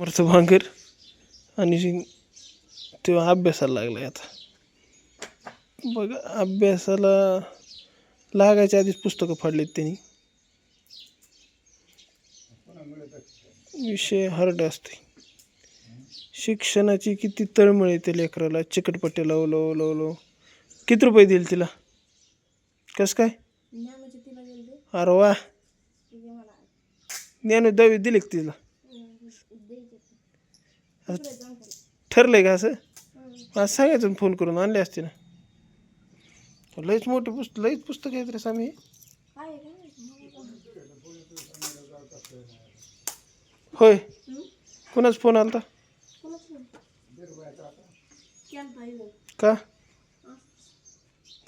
वरचं भांगर आणि तो अभ्यासाला लागलाय आता. बघ अभ्यासाला लागायच्या आधीच पुस्तकं फाडलीत त्यांनी. विषय हार्ड असते शिक्षणाची किती तळमळ येते लेकराला. चिकटपट्टी लाव लाव लाव लाव. किती रुपये देईल तिला? कसं काय? ते अरे वा. ज्ञान दहावी दिली का तिला? ठरलं ठरलंय का असं? हं. आज सांगायचं फोन करून आणले असते ना लईच मोठं पुस्त लईच पुस्तक आहेत रे सामी आहे होय. कुणाच फोन आलता? का?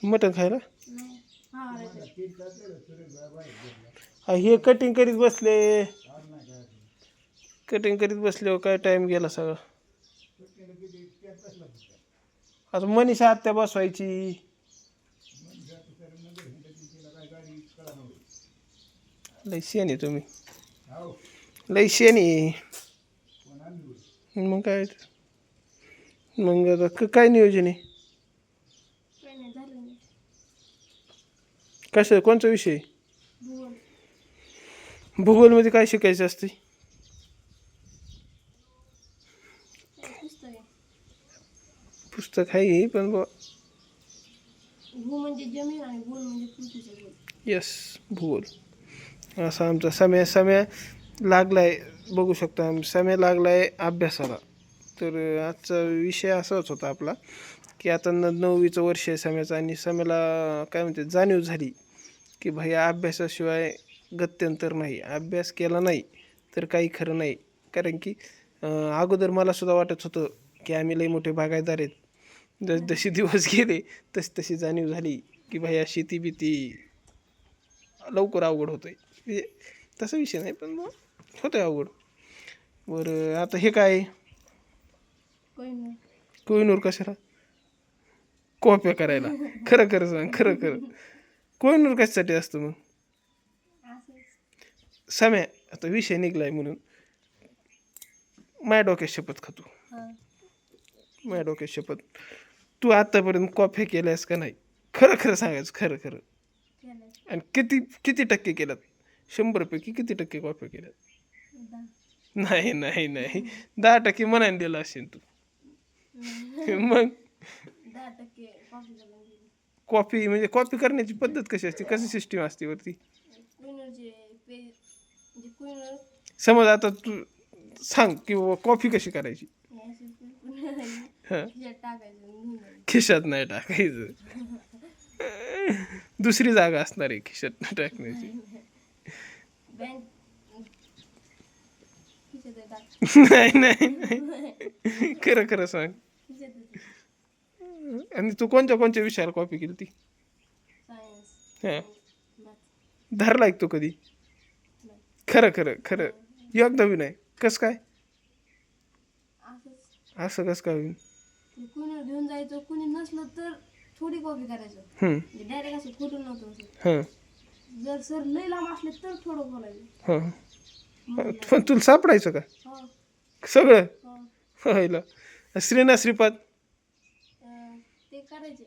मटन मटण खायला? हा, हे कटिंग करीत बसले. कटिंग करीत बसले काय टाइम गेला सगळा आता मनीषा आत्या बसवायची लय शेणी तुम्ही लय शेणी मग काय? मग आता काय नियोजन आहे. कसं कोणचा विषय भूगोल. भूगोलमध्ये काय शिकायचं असते काय पुस्तक आहे. पुस्तक आहे पण भू म्हणजे जमीन आणि गोल म्हणजे यस भूगोल असा आमचा समय समय लागलाय बघू शकता आम्ही. समय लागलाय अभ्यासाला. तर आजचा विषय असाच होता आपला की आता न नववीचं वर्ष आहे सम्याचं आणि सम्याला काय म्हणते जाणीव झाली की भैया अभ्यासाशिवाय गत्यंतर नाही. अभ्यास केला नाही तर काही खरं नाही. कारण की अगोदर मला सुद्धा वाटत होतं की आम्ही लई मोठे बागायदार आहेत. जस जसे दिवस गेले तशी तशी जाणीव झाली की भैया शेती बिती लवकर अवघड होतं आहे तसा विषय नाही पण मग होतं आहे अवघड. बरं आता हे काय? कोहिनूर कशाला? कॉप्या करायला. खरं खरं सांग खरं खरं. कोहिनूर कशासाठी असतं मग? सम्या आता विषय निघलाय म्हणून. माझ्या डोक्यात शपथ खातो. माझ्या डोक्यात शपथ. तू आतापर्यंत कॉफी केल्यास का नाही? खरं खरं सांगायचं खरं खरं. आणि किती किती टक्के केल्यात? शंभरपैकी किती टक्के कॉफी केल्यात? नाही नाही नाही. दहा टक्के मनाने दिलं असेल तू. मग? कॉफी म्हणजे कॉफी करण्याची पद्धत कशी असते? कशी सिस्टीम असते वरती? समज आता तू सांग की बाबा कॉफी कशी करायची? खिशात नाही टाकायचं. दुसरी जागा असणार आहे खिशात नाही टाकण्याची. नाही नाही नाही. खरं खरं सांग. आणि तू कोणत्या कोणत्या विषयाला कॉपी केली ती हां. धरला एक तो कधी? खरं खरं खरं. एकदा बी नाही. कसं काय? असं कसं काय होईल? कुणी घेऊन जायचं कुणी नसलं तर थोडी कॉफी करायचं. हं, म्हणजे डायरेक्ट असं खोटून नव्हतं असं. हं, जर सर लय लांब असले तर थोडं बोलायचं. हं. म्हणलं, पण तुला सापडायचं का? हो. सगळं? हो. व्हायला श्रीना श्रीपाद. अं, ते करायचे.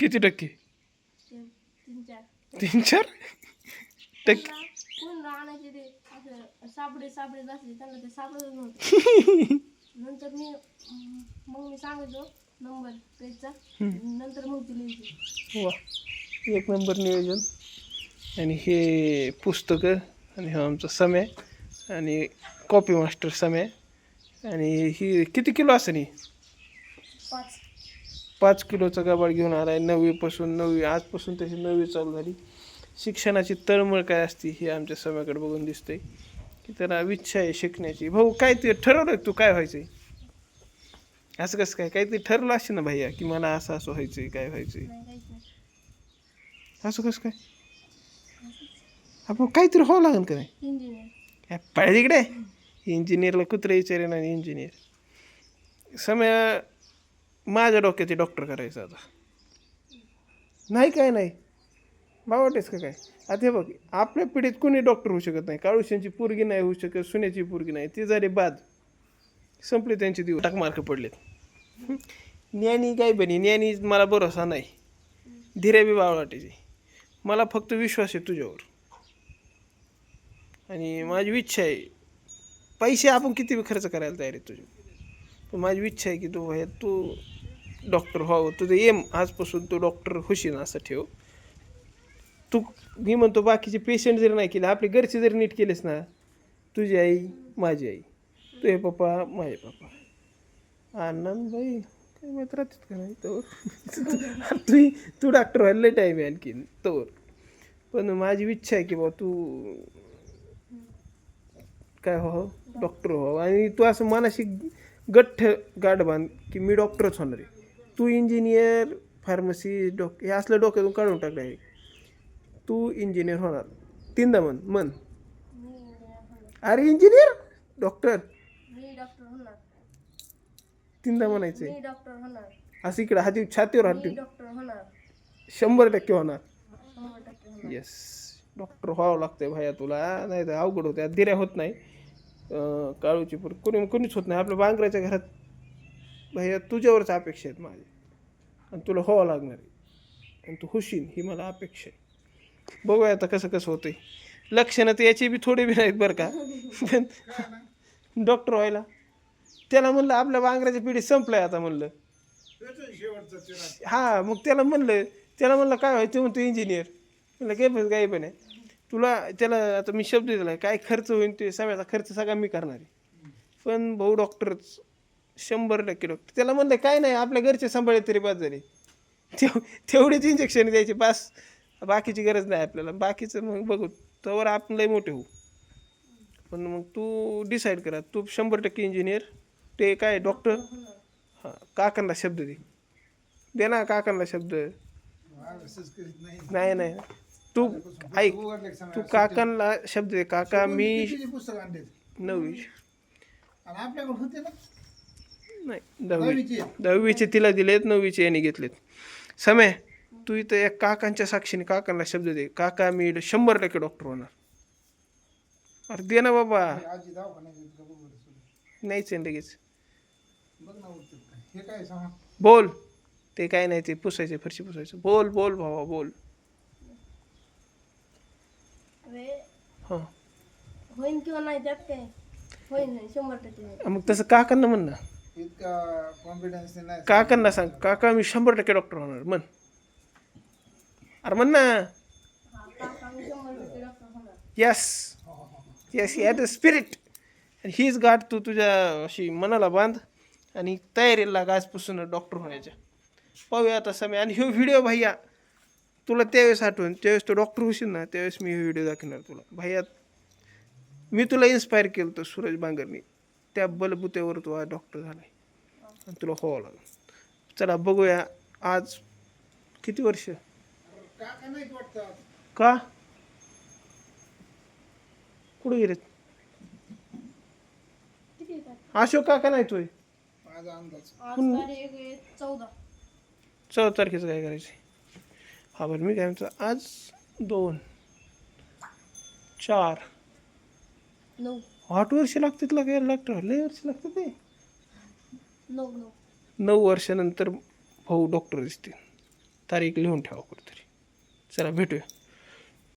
किती टक्के? ते तीन चार. तीन चार? टक्के. कोण आणायचे ते? असं सापडे सापडे असले त्यांना ते सापडत नव्हतं. नंतर मी मग मी सांगायचो नंबर पेजचा नंतर मग ती लिहायची वा. एक नंबर नियोजन. आणि हे पुस्तकं आणि हा आमचा समय आणि कॉपी मास्टर समय. आणि ही किती किलो असेल ही? पाच. पाच किलोचा गबाळ घेऊन आला आहे नववीपासून नववी आजपासून त्याची नववी चालू झाली. शिक्षणाची तळमळ काय असते हे आमच्या समयाकडे बघून दिसतंय. की त्याला इच्छा आहे शिकण्याची. भाऊ काय ते ठरवलं तू काय व्हायचंय? असं कसं काय? काहीतरी ठरवलं असेल ना भैया की मला असं असं व्हायचंय काय व्हायचंय? नाही काहीच नाही. असं कसं काय? आपण काहीतरी व्हावं लागेल का नाही? पाहिजे इकडे इंजिनियरला कुत्रे विचारे ना इंजिनियर समय माझ्या डोक्यात डॉक्टर करायचं आता. नाही काय नाही. बावटेस का काय? आता हे बघ आपल्या पिढीत कोणी डॉक्टर होऊ शकत नाही. काळुशांची पोरगी नाही होऊ शकत सुन्याची पोरगी नाही. ती झाली बाद. संपले त्यांचे दिवस. टाक मार्क पडलेत. ज्ञानी काय बनी? ज्ञानी मला भरोसा नाही. धीरे बी वाटेची मला फक्त विश्वास आहे तुझ्यावर. आणि माझी इच्छा आहे पैसे आपण किती बी खर्च करायला तयार आहे तुझे पण माझी इच्छा आहे की तू हे तू डॉक्टर व्हावं. तुझं एम आजपासून तू डॉक्टर होशील असं ठेव. तू मी म्हणतो बाकीचे पेशंट जरी नाही केले आपले घरचे जरी नीट केलेस ना तुझी आई माझी आई. तुझे पप्पा माझे पप्पा. आनंद भाई काय माहीत राहतात का नाही तर तू तू डॉक्टर व्हायला लय टाईम आहे आणखी तोवर पण माझी इच्छा आहे की बाबा तू काय व्हावं? डॉक्टर व्हावं. आणि तू असं मनाशी गठ्ठ गाठ बांध की मी डॉक्टरच होणार आहे. तू इंजिनियर फार्मसी डॉक हे असलं डोक्यातून काढून टाकलं आहे तू इंजिनियर होणार. तीनदा म्हण म्हण. अरे इंजिनियर? डॉक्टर? तीनदा म्हणायचंय. मी डॉक्टर होणार. असं इकडं हाती छातीवर हात शंभर टक्के होणार. येस डॉक्टर व्हावं लागतंय भाया तुला. नाही तर अवघड होते दिऱ्या होत नाही. काळूची पण कोणी कोणीच होत नाही. आपल्या बांगऱ्याच्या घरात भैया तुझ्यावरच अपेक्षा आहेत माझ्या. आणि तुला व्हावं लागणार आहे. आणि तू होशील ही मला अपेक्षा आहे. बघूया आता कसं कसं होतंय. लक्षणं तर याची बी थोडी बी नाहीत बरं का. पण डॉक्टर व्हायला. त्याला म्हणलं आपल्या बांगऱ्याच्या पिढी संपलंय आता म्हणलं. हा मग त्याला म्हणलं त्याला म्हणलं काय व्हायचं? म्हणतो इंजिनियर म्हणलं काय पण काही पण आहे. तुला त्याला आता मी शब्द दिला काय खर्च होईल ते सगळ्याचा खर्च सगळा मी करणार आहे. पण भाऊ डॉक्टरच शंभर टक्के डॉक्टर त्याला म्हणलं काय नाही आपल्या घरचे सांभाळे तरी बाद झाले. तेव तेवढेच इंजेक्शन द्यायचे पास बाकीची गरज नाही आपल्याला. बाकीचं मग बघू. तोवर आपण लय मोठे होऊ. पण मग तू डिसाईड करा. तू शंभर टक्के इंजिनियर ते काय डॉक्टर हां काकांना शब्द दे. दे ना काकांना शब्द. नाही नाही. तू ऐक. तू काकांना शब्द दे. काका मी नववी नाही दहावी. दहावीचे. दहावीचे तिला दिलेत नववीचे यांनी घेतलेत. समय तू इथं एक काकांच्या साक्षीने काकांना शब्द दे. काका मी शंभर टक्के डॉक्टर होणार. अरे दे ना बाबा. नाहीच आहे लगेच. बघ ना उरतं काय. हे काय सांगा? बोल. ते काय नाही ते पुसायचे फरशी पुसायचं. बोल बोल भावा बोल. अरे हां. होईन किंवा नाही त्यात काय? होईन होईन शंभर टक्के होईन. मग तसं काकांना म्हण ना. इतका कॉन्फिडन्स नाही. काकांना सांग. काका मी शंभर टक्के डॉक्टर होणार. म्हण. अरे म्हण ना yes yes at the spirit हीच गाठ तू तुझ्या अशी मनाला बांध आणि तयारी लाग आजपासून डॉक्टर होण्याच्या. पाहूया आता समय. आणि ह्यो व्हिडिओ भैया तुला त्यावेळेस आठवण. त्यावेळेस तू डॉक्टर होशील ना त्यावेळेस मी हे व्हिडिओ दाखवणार तुला. भैया मी तुला इन्स्पायर केलं होतं सूरज बांगरनी. त्या बलबुत्यावर तू आज डॉक्टर झाला आहे आणि तुला व्हावं लागलं. चला बघूया आज किती वर्ष? काका नाही वाटतं का? कुठे गेलेत? किती येतात? अशोक काका नाही तोय माझा अंदाज. आज तारीख आहे चौदा. चौदा तारखेचं काय करायचं हा बरं मी काय म्हणतो आज दोन चार. नऊ. आठ वर्ष लागतात लाग यार डॉक्टर लय वर्ष लागतात ते. नऊ नऊ. नऊ वर्षानंतर भाऊ डॉक्टर दिसतील. तारीख लिहून ठेवा कुठेतरी. चला भेटूया.